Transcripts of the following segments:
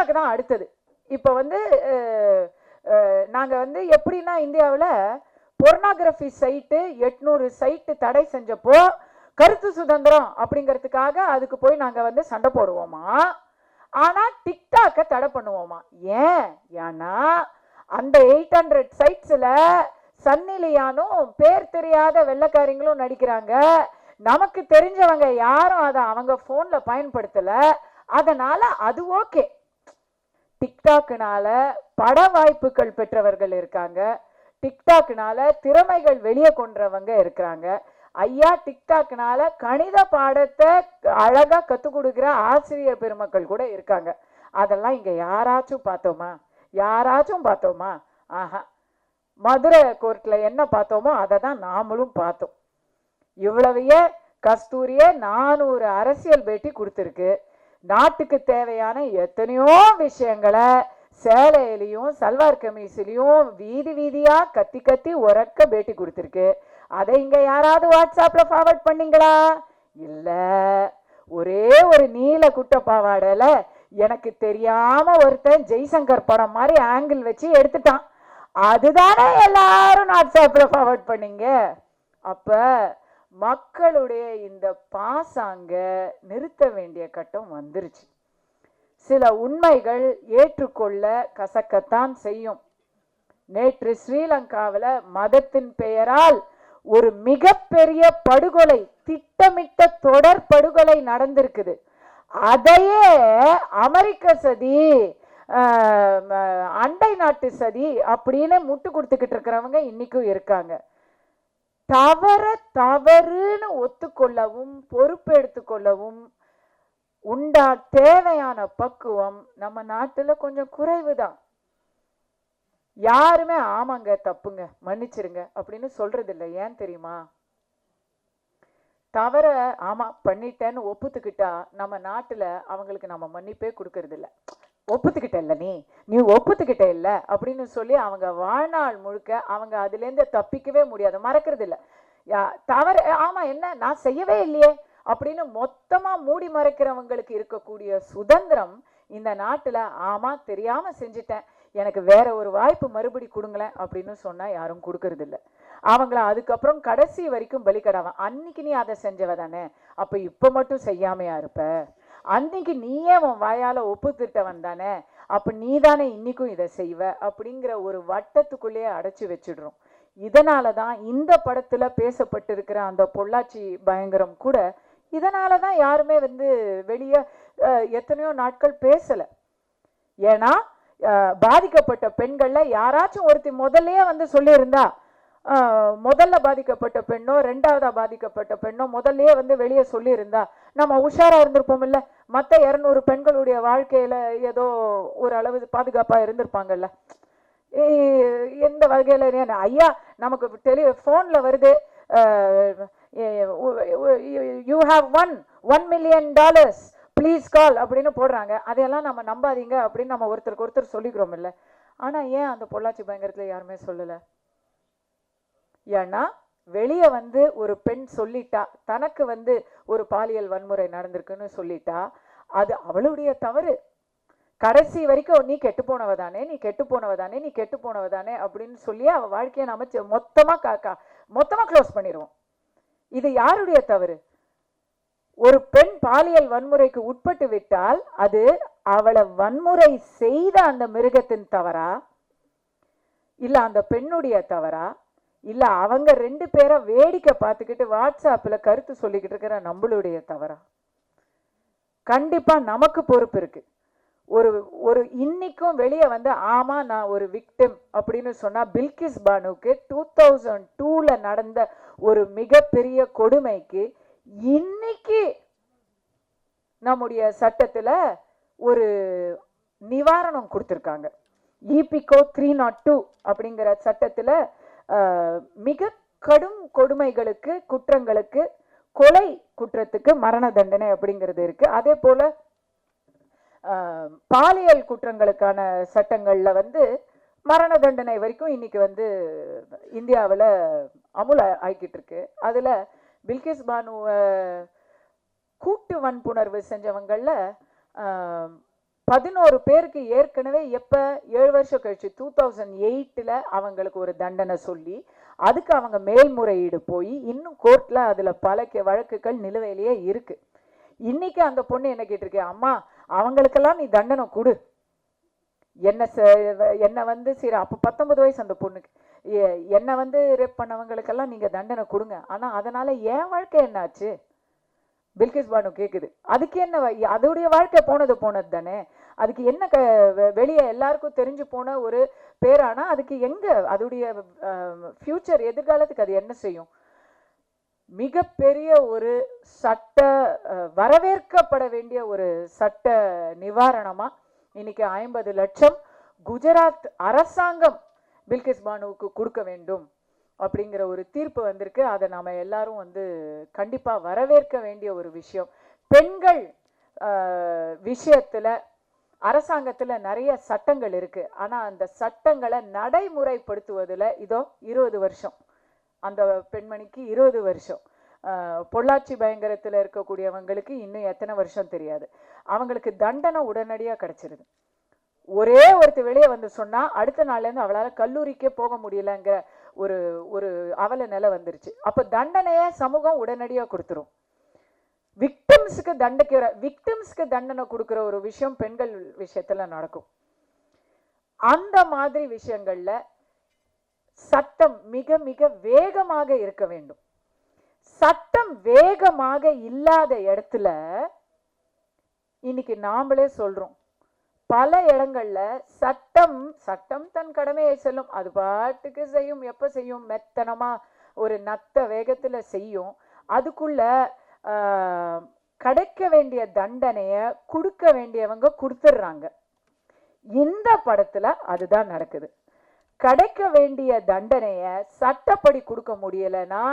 TikTok தான் அடுத்தது. இப்போ வந்து நாங்கள் வந்து எப்படின்னா இந்தியாவில் பொர்னாகிராஃபி சைட்டு எட்நூறு சைட்டு தடை செஞ்சப்போ கருத்து சுதந்திரம் அப்படிங்கிறதுக்காக அதுக்கு போய் நாங்கள் வந்து சண்டை போடுவோமா? ஆனால் டிக்டாக்கை தடை பண்ணுவோமா? ஏன்? ஏன்னா அந்த எயிட் ஹண்ட்ரட் சைட்ஸில் சன்னிலியானும் பேர் தெரியாத வெள்ளைக்காரங்களும் நடிக்கிறாங்க. நமக்கு தெரிஞ்சவங்க யாரும் அதை அவங்க ஃபோனில் பயன்படுத்தலை. அதனால் அது ஓகே டிக்டாக்குனால பட வாய்ப்புகள் பெற்றவர்கள் இருக்காங்க. டிக்டாக்னால திறமைகள் வெளியே கொண்டவங்க இருக்கிறாங்க. ஐயா டிக்டாக்னால கணித பாடத்தை அழகா கற்றுக் கொடுக்குற ஆசிரியர் பெருமக்கள் கூட இருக்காங்க. அதெல்லாம் இங்க யாராச்சும் பார்த்தோமா? யாராச்சும் பார்த்தோமா? ஆஹா. மதுரை கோர்ட்ல என்ன பார்த்தோமோ அதை தான் நாமளும் பார்த்தோம். இவ்வளவையே கஸ்தூரியே நானூறு அரசியல் பேட்டி கொடுத்துருக்கு. நாட்டுக்கு தேவையான எத்தனையோ விஷயங்களை சேலையிலையும் சல்வார் கமீஸ்லையும் வீதி வீதியாக கத்தி கத்தி உறக்க பேட்டி கொடுத்துருக்கு. அதை இங்கே யாராவது வாட்ஸ்அப்பில் ஃபார்வர்ட் பண்ணீங்களா? இல்லை. ஒரே ஒரு நீல குட்ட எனக்கு தெரியாம ஒருத்தன் ஜெய்சங்கர் படம் மாதிரி ஆங்கிள் வச்சு எடுத்துட்டான். அதுதானே எல்லாரும் வாட்ஸ்அப்பில் ஃபார்வர்ட் பண்ணீங்க? அப்போ மக்களுடைய இந்த பாசாங்க நிறுத்த வேண்டிய கட்டம் வந்துருச்சு. சில உண்மைகள் ஏற்றுக்கொள்ள கசக்கத்தான் செய்யும். நேற்று ஸ்ரீலங்காவில் மதத்தின் பெயரால் ஒரு மிகப்பெரிய படுகொலை திட்டமிட்ட தொடர் படுகொலை நடந்திருக்குது. அதையே அமெரிக்க சதி அண்டை நாட்டு சதி அப்படின்னு முட்டு கொடுத்துக்கிட்டு இருக்கிறவங்க இன்னைக்கும் இருக்காங்க. தவற தவறுன்னு ஒத்துக்கொள்ளவும் பொறுப்பெடுத்துக்கொள்ளவும் உண்டா தேவையான பக்குவம் நம்ம நாட்டுல கொஞ்சம் குறைவுதான். யாருமே ஆமாங்க தப்புங்க மன்னிச்சிருங்க அப்படின்னு சொல்றது இல்லை ஏன் தெரியுமா? தவற ஆமா பண்ணிட்டேன்னு ஒப்புத்துக்கிட்டா நம்ம நாட்டுல அவங்களுக்கு நம்ம மன்னிப்பே கொடுக்கறது ஒப்புத்துக்கிட்ட இல்லை நீ? நீ ஒப்புத்துக்கிட்ட இல்லை அப்படின்னு சொல்லி அவங்க வாழ்நாள் முழுக்க அவங்க அதுலேருந்து தப்பிக்கவே முடியாது மறக்கிறது இல்லை யா- தவறு ஆமாம் என்ன? நான் செய்யவே இல்லையே. அப்படின்னு மொத்தமாக மூடி மறைக்கிறவங்களுக்கு இருக்கக்கூடிய சுதந்திரம் இந்த நாட்டில் ஆமாம் தெரியாமல் செஞ்சுட்டேன். எனக்கு வேற ஒரு வாய்ப்பு மறுபடி கொடுங்களேன் அப்படின்னு சொன்னால் யாரும் கொடுக்கறது இல்லை அவங்கள அதுக்கப்புறம் கடைசி வரைக்கும் பலிக்கடாவான் அன்னைக்கு நீ அதை செஞ்சவ தானே? அப்போ இப்போ மட்டும் செய்யாமையா இருப்ப? அன்னைக்கு நீயே உன் வாயால் ஒப்புத்திட்டவன் தானே. அப்போ நீ தானே இன்னைக்கும் இதை செய்வ அப்படிங்கிற ஒரு வட்டத்துக்குள்ளேயே அடைச்சி வச்சிடுறோம். இதனால தான் இந்த படத்தில் பேசப்பட்டிருக்கிற அந்த பொள்ளாச்சி பயங்கரம் கூட இதனால தான் யாருமே வந்து வெளியே எத்தனையோ நாட்கள் பேசலை. ஏன்னா பாதிக்கப்பட்ட பெண்கள்ல யாராச்சும் ஒருத்தி முதல்லயே வந்து சொல்லியிருந்தா முதல்ல பாதிக்கப்பட்ட பெண்ணோ ரெண்டாவதா பாதிக்கப்பட்ட பெண்ணோ முதல்லயே வந்து வெளியே சொல்லியிருந்தா. நம்ம உஷாரா இருந்திருப்போம் இல்ல மத்த இருநூறு பெண்களுடைய வாழ்க்கையில ஏதோ ஒரு அளவு பாதுகாப்பா இருந்திருப்பாங்கல்ல. எந்த வகையில ஏன் ஐயா நமக்கு டெலி ஃபோனில் வருது. You have one one million dollars please call அப்படின்னு போடுறாங்க. அதையெல்லாம் நம்ம நம்பாதீங்க அப்படின்னு நம்ம ஒருத்தருக்கு ஒருத்தர் சொல்லிக்கிறோம் இல்லை ஆனால் ஏன் அந்த பொள்ளாச்சி பயங்கரத்தில் யாருமே சொல்லலை? ஏன்னா வெளியே வந்து ஒரு பெண் சொல்லிட்டா தனக்கு வந்து ஒரு பாலியல் வன்முறை நடந்திருக்குன்னு சொல்லிட்டா அது அவளுடைய தவறு. கடைசி வரைக்கும் நீ கெட்டு போனவ தானே நீ கெட்டு போனவ தானே நீ கெட்டு போனவ தானே அப்படின்னு சொல்லி அவள் வாழ்க்கையை நாம மொத்தமாக காக்கா மொத்தமாக க்ளோஸ் பண்ணிடுவோம் இது யாருடைய தவறு? ஒரு பெண் பாலியல் வன்முறைக்கு உட்பட்டு விட்டால் அது அவளை வன்முறை செய்த அந்த மிருகத்தின் தவறா? இல்லை அந்த பெண்ணுடைய தவறா? இல்லை அவங்க ரெண்டு பேரை வேடிக்கை பார்த்துக்கிட்டு வாட்ஸ்அப்பில் கருத்து சொல்லிக்கிட்டு இருக்கிற நம்மளுடைய தவறா? கண்டிப்பாக நமக்கு பொறுப்பு இருக்கு. ஒரு ஒரு இன்னைக்கும் வெளியே வந்து ஆமாம் நான் ஒரு விக்டிம் அப்படின்னு சொன்னால் பில்கிஸ் பானுக்கு டூ தௌசண்ட் டூவில் நடந்த ஒரு மிகப்பெரிய கொடுமைக்கு இன்னைக்கு நம்முடைய சட்டத்தில் ஒரு நிவாரணம் கொடுத்துருக்காங்க. இபிகோ த்ரீ நாட் டூ அப்படிங்கிற சட்டத்தில் மிக கடும் கொடுமைகளுக்கு குற்றங்களுக்கு கொலை குற்றத்துக்கு மரண தண்டனை அப்படிங்கிறது இருக்கு. அதே போல பாலியல் குற்றங்களுக்கான சட்டங்கள்ல வந்து மரண தண்டனை வரைக்கும் இன்னைக்கு வந்து இந்தியாவில் அமுல ஆகிக்கிட்டு இருக்கு. அதுல பில்கிஸ் பானுவை கூட்டு வன்புணர்வு செஞ்சவங்களில் பதினோரு பேருக்கு ஏற்கனவே எப்போ? ஏழு வருஷம் கழிச்சு டூ தௌசண்ட் எயிட்டில் அவங்களுக்கு ஒரு தண்டனை சொல்லி அதுக்கு அவங்க மேல்முறையீடு போய் இன்னும் கோர்ட்டில் அதில் பல வழக்குகள் நிலுவையிலேயே இருக்குது இன்றைக்கி அந்த பொண்ணு என்ன கேட்டிருக்கேன் அம்மா அவங்களுக்கெல்லாம் நீ தண்டனை கொடு. என்ன ச- என்னை வந்து சரி அப்போ பத்தொன்பது வயசு அந்த பொண்ணுக்கு. என்னை வந்து ரேப் பண்ணவங்களுக்கெல்லாம் நீங்கள் தண்டனை கொடுங்க. ஆனால் அதனால் என் வாழ்க்கை என்னாச்சு? பில்கிஸ் பானு கேட்குது அதுக்கு என்ன அதோடைய வாழ்க்கை போனது போனது தானே? அதுக்கு என்ன க வெ- வெளியே எல்லாருக்கும் தெரிஞ்சு போன ஒரு பேரானா அதுக்கு எங்க அதோடைய ஃபியூச்சர் எதிர்காலத்துக்கு அது என்ன செய்யும்? மிகப்பெரிய ஒரு சட்ட வரவேற்கப்பட வேண்டிய ஒரு சட்ட நிவாரணமா இன்னைக்கு ஐம்பது லட்சம் குஜராத் அரசாங்கம் பில்கிஸ் பானுவுக்கு கொடுக்க வேண்டும் அப்படிங்கிற ஒரு தீர்ப்பு வந்திருக்கு. அதை நாம எல்லாரும் வந்து கண்டிப்பா வரவேற்க வேண்டிய ஒரு விஷயம். பெண்கள் விஷயத்தில் விஷயத்துல அரசாங்கத்தில் நிறைய சட்டங்கள் இருக்கு. ஆனால் அந்த சட்டங்களை நடைமுறைப்படுத்துவதில் இதோ இருபது வருஷம். அந்த பெண்மணிக்கு இருபது வருஷம். பொள்ளாச்சி பயங்கரத்தில் இருக்கக்கூடியவங்களுக்கு இன்னும் எத்தனை வருஷம் தெரியாது. அவங்களுக்கு தண்டனை உடனடியாக கிடச்சிருது. ஒரே ஒருத்தர் வெளியே வந்து சொன்னால் அடுத்த நாள்லேருந்து அவளால் கல்லூரிக்கே போக முடியலங்கிற ஒரு ஒரு அவல நிலை வந்துருச்சு. அப்போ தண்டனையை சமூகம் உடனடியாக கொடுத்துரும். விக்டிம்ஸ்க்கு தண்டிக்கிற விக்டிம்ஸ்க்கு தண்டனை கொடுக்குற ஒரு விஷயம் பெண்கள் விஷயத்தில் நடக்கும். அந்த மாதிரி விஷயங்களில் சட்டம் மிக மிக வேகமாக இருக்க வேண்டும். சட்டம் வேகமாக இல்லாத இடத்துல இன்னைக்கு நாமளே சொல்கிறோம் பல இடங்களில் சட்டம் சட்டம் தன் கடமையை செல்லும். அது பாட்டுக்கு செய்யும் எப்போ செய்யும்? மெத்தனமாக ஒரு நத்த வேகத்தில் செய்யும். அதுக்குள்ள கிடைக்க வேண்டிய தண்டனையை கொடுக்க வேண்டியவங்க கொடுத்துட்றாங்க இந்த படத்துல அதுதான் நடக்குது. கிடைக்க வேண்டிய தண்டனையை சட்டப்படி கொடுக்க முடியலைன்னா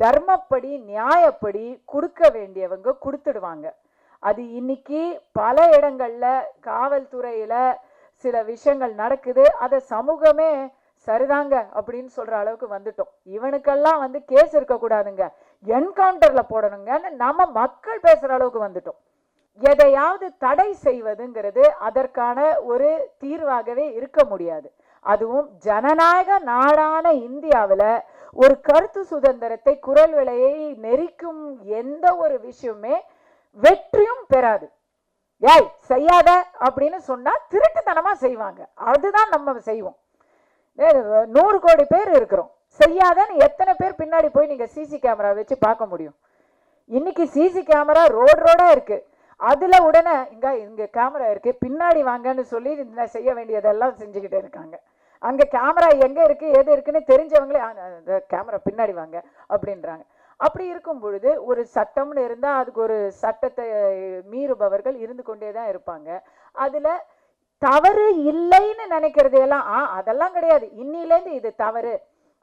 தர்மப்படி நியாயப்படி கொடுக்க வேண்டியவங்க கொடுத்துடுவாங்க. அது இன்னைக்கு பல இடங்கள்ல காவல்துறையில சில விஷயங்கள் நடக்குது. அதை சமூகமே சரிதாங்க அப்படின்னு சொல்ற அளவுக்கு வந்துட்டோம். இவனுக்கெல்லாம் வந்து கேஸ் இருக்கக்கூடாதுங்க. என்கவுண்டரில் போடணுங்கன்னு நம்ம மக்கள் பேசுகிற அளவுக்கு வந்துட்டோம். எதையாவது தடை செய்வதுங்கிறது அதற்கான ஒரு தீர்வாகவே இருக்க முடியாது. அதுவும் ஜனநாயக நாடான இந்தியாவில் ஒரு கருத்து சுதந்திரத்தை குரல் விலையை நெரிக்கும் எந்த ஒரு விஷயமே வெற்றியும் பெறாது. ஏய் செய்யாத அப்படின்னு சொன்னால் திருட்டுத்தனமாக செய்வாங்க. அதுதான் நம்ம செய்வோம். நூறு கோடி பேர் இருக்கிறோம். செய்யாதன்னு எத்தனை பேர் பின்னாடி போய் நீங்கள் சிசி கேமரா வச்சு பார்க்க முடியும். இன்னைக்கு சிசி கேமரா ரோடு ரோடாக இருக்குது அதில் உடனே இங்கே இங்கே கேமரா இருக்குது பின்னாடி வாங்கன்னு சொல்லி நான் செய்ய வேண்டியதெல்லாம் செஞ்சுக்கிட்டு இருக்காங்க. அங்கே கேமரா எங்கே இருக்குது எது இருக்குன்னு தெரிஞ்சவங்களே அந்த கேமரா பின்னாடி வாங்க அப்படின்றாங்க. அப்படி இருக்கும் பொழுது ஒரு சட்டம்னு இருந்தால் அதுக்கு ஒரு சட்டத்தை மீறுபவர்கள் இருந்து கொண்டே தான் இருப்பாங்க. அதில் தவறு இல்லைன்னு நினைக்கிறதையெல்லாம் ஆ அதெல்லாம் கிடையாது. இன்னிலேருந்து இது தவறு.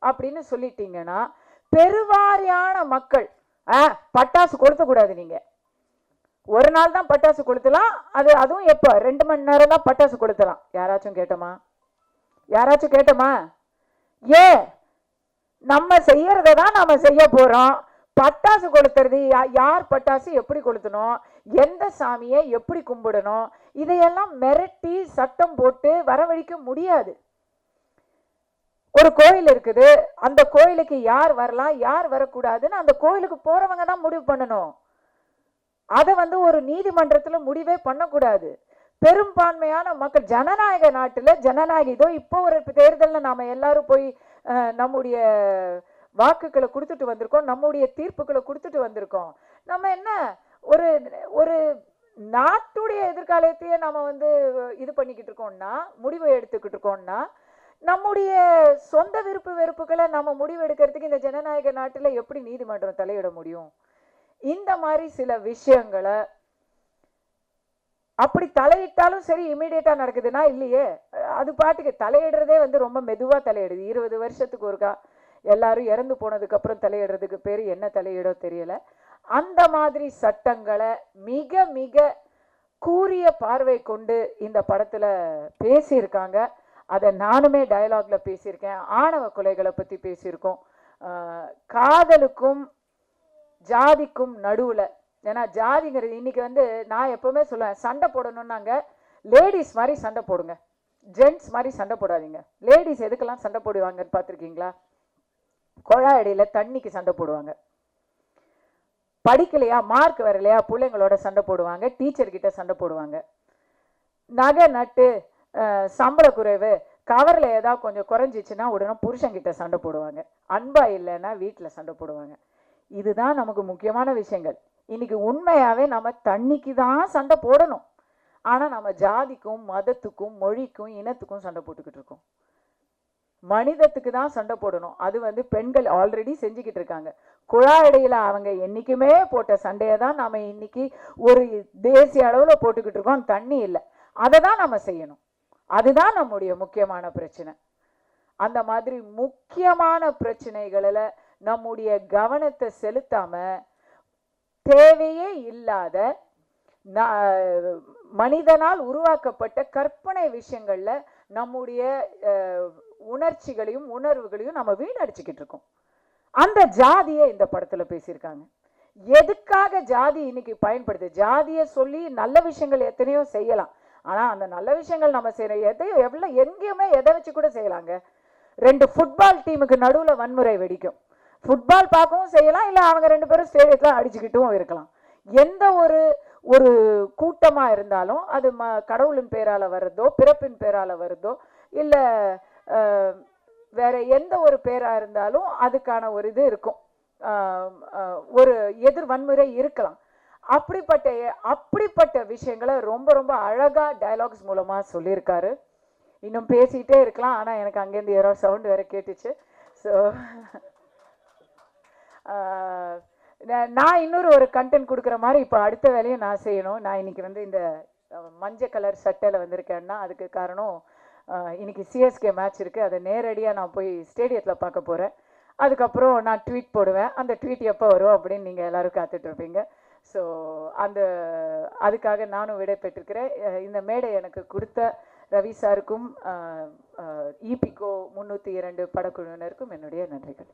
அப்படின்னு சொல்லிட்டீங்கன்னா பெருவாரியான மக்கள் ஆ பட்டாசு கொளுத்தக்கூடாது கூடாது நீங்க. ஒரு நாள் தான் பட்டாசு கொளுத்தலாம் அது அதுவும் எப்போ? ரெண்டு மணி நேரம் தான் பட்டாசு கொளுத்தலாம். யாராச்சும் கேட்டோமா? யாராச்சும் கேட்டோமா? ஏ நம்ம செய்யறத தான் நாம செய்ய போறோம். பட்டாசு கொளுத்துறது யா- யார் பட்டாசு எப்படி கொளுத்தணும்? எந்த சாமியை எப்படி கும்பிடணும்? இதையெல்லாம் மிரட்டி சட்டம் போட்டு வரவழைக்க முடியாது. ஒரு கோயில் இருக்குது. அந்த கோயிலுக்கு யார் வரலாம்? யார் வரக்கூடாதுன்னு அந்த கோயிலுக்கு போறவங்க தான் முடிவு பண்ணணும். அதை வந்து ஒரு நீதிமன்றத்துல முடிவே பண்ணக்கூடாது. பெரும்பான்மையான மக்கள் ஜனநாயக நாட்டில் ஜனநாயக இதோ இப்போ ஒரு தேர்தலில் நாம் எல்லாரும் போய் நம்முடைய வாக்குகளை கொடுத்துட்டு வந்திருக்கோம். நம்முடைய தீர்ப்புகளை கொடுத்துட்டு வந்திருக்கோம். நம்ம என்ன ஒரு ஒரு நாட்டுடைய எதிர்காலத்தையே நம்ம வந்து இது பண்ணிக்கிட்டு இருக்கோம்னா முடிவு எடுத்துக்கிட்டு இருக்கோம்னா நம்முடைய சொந்த விருப்பு வெறுப்புகளை நம்ம முடிவெடுக்கிறதுக்கு இந்த ஜனநாயக நாட்டில் எப்படி நீதிமன்றம் தலையிட முடியும்? இந்த மாதிரி சில விஷயங்களை அப்படி தலையிட்டாலும் சரி இமீடியட்டாக நடக்குதுன்னா இல்லையே. அது பாட்டுக்கு தலையிடுறதே வந்து ரொம்ப மெதுவாக தலையிடுது. இருபது வருஷத்துக்கு ஒருக்கா எல்லாரும் இறந்து போனதுக்கப்புறம் தலையிடுறதுக்கு பேர் என்ன தலையிடோ தெரியல. அந்த மாதிரி சட்டங்களை மிக மிக கூரிய பார்வை கொண்டு இந்த படத்தில் பேசியிருக்காங்க. அதை நானுமே டயலாக்ல பேசியிருக்கேன். ஆணவ கொலைகளை பற்றி பேசியிருக்கோம். காதலுக்கும் ஜாதிக்கும் நடுவில். ஏன்னா ஜாதிங்கிறது இன்னைக்கு வந்து நான் எப்பவுமே சொல்லுவேன் சண்டை போடணும்னாங்க லேடிஸ் மாதிரி சண்டை போடுங்க. ஜென்ட்ஸ் மாதிரி சண்டை போடாதீங்க. லேடிஸ் எதுக்கெல்லாம் சண்டை போடுவாங்கன்னு பார்த்துருக்கீங்களா? குழாய் அடியில் தண்ணிக்கு சண்டை போடுவாங்க. படிக்கலையா? மார்க் வரலையா? பிள்ளைங்களோட சண்டை போடுவாங்க. டீச்சர்கிட்ட சண்டை போடுவாங்க. நகை நட்டு சம்பள குறைவு கவரில் ஏதாவது கொஞ்சம் குறைஞ்சிச்சுன்னா உடனே புருஷன்கிட்ட சண்டை போடுவாங்க. அன்பா இல்லைன்னா வீட்டில் சண்டை போடுவாங்க. இதுதான் நமக்கு முக்கியமான விஷயங்கள். இன்னைக்கு உண்மையாகவே நம்ம தண்ணிக்கு தான் சண்டை போடணும். ஆனால் நம்ம ஜாதிக்கும் மதத்துக்கும் மொழிக்கும் இனத்துக்கும் சண்டை போட்டுக்கிட்டு இருக்கோம். மனிதத்துக்கு தான் சண்டை போடணும். அது வந்து பெண்கள் ஆல்ரெடி செஞ்சுக்கிட்டு இருக்காங்க. குழாயடையில அவங்க என்றைக்குமே போட்ட சண்டையை தான் நம்ம இன்னைக்கு ஒரு தேசிய அளவில் போட்டுக்கிட்டு இருக்கோம். தண்ணி இல்லை. அதை தான் நம்ம செய்யணும். அதுதான் நம்முடைய முக்கியமான பிரச்சனை. அந்த மாதிரி முக்கியமான பிரச்சனைகளில் நம்முடைய கவனத்தை செலுத்தாம தேவையே இல்லாத மனிதனால் உருவாக்கப்பட்ட கற்பனை விஷயங்கள்ல நம்முடைய உணர்ச்சிகளையும் உணர்வுகளையும் நம்ம வீணடிச்சுக்கிட்டு இருக்கோம். அந்த ஜாதியை இந்த படத்துல பேசியிருக்காங்க. எதுக்காக ஜாதி இன்னைக்கு பயன்படுது? ஜாதியை சொல்லி நல்ல விஷயங்கள் எத்தனையோ செய்யலாம். ஆனால் அந்த நல்ல விஷயங்கள் நம்ம செய்கிற எதையும் எவ்வளோ எங்கேயுமே எதை வச்சு கூட செய்யலாங்க. ரெண்டு ஃபுட்பால் டீமுக்கு நடுவில் வன்முறை வெடிக்கும். ஃபுட்பால் பார்க்கவும் செய்யலாம் இல்லை அவங்க ரெண்டு பேரும் ஸ்டேடியத்தில் அடிச்சுக்கிட்டும் இருக்கலாம். எந்த ஒரு ஒரு கூட்டமாக இருந்தாலும் அது ம கடவுளின் பேரால் வருதோ பிறப்பின் பேரால் வருதோ இல்லை வேற எந்த ஒரு பேராக இருந்தாலும் அதுக்கான ஒரு இது இருக்கும். ஒரு எதிர் வன்முறை இருக்கலாம். அப்படிப்பட்ட அப்படிப்பட்ட விஷயங்களை ரொம்ப ரொம்ப அழகாக டயலாக்ஸ் மூலமாக சொல்லியிருக்காரு. இன்னும் பேசிகிட்டே இருக்கலாம் ஆனால் எனக்கு அங்கேருந்து யாரோ சவுண்ட் வேறு கேட்டுச்சு. ஸோ நான் இன்னொரு ஒரு கண்டென்ட் கொடுக்குற மாதிரி இப்போ அடுத்த வேலையை நான் செய்யணும். நான் இன்னைக்கு வந்து இந்த மஞ்சள் கலர் சட்டையில் வந்திருக்கேன்னா அதுக்கு காரணம் இன்றைக்கி இன்னைக்கு சிஎஸ்கே மேட்ச் இருக்குது அதை நேரடியாக நான் போய் ஸ்டேடியத்தில் பார்க்க போகிறேன் அதுக்கப்புறம் நான் ட்வீட் போடுவேன். அந்த ட்வீட் எப்போ வரும் அப்படின்னு நீங்கள் எல்லோரும் காத்துட்ருப்பீங்க ஸோ அந்த அதுக்காக நானும் விடை பெற்றிருக்கிறேன். இந்த மேடை எனக்கு கொடுத்த ரவி சாருக்கும் இபிகோ முந்நூற்றி இரண்டு படக்குழுவினருக்கும் என்னுடைய நன்றிகள்.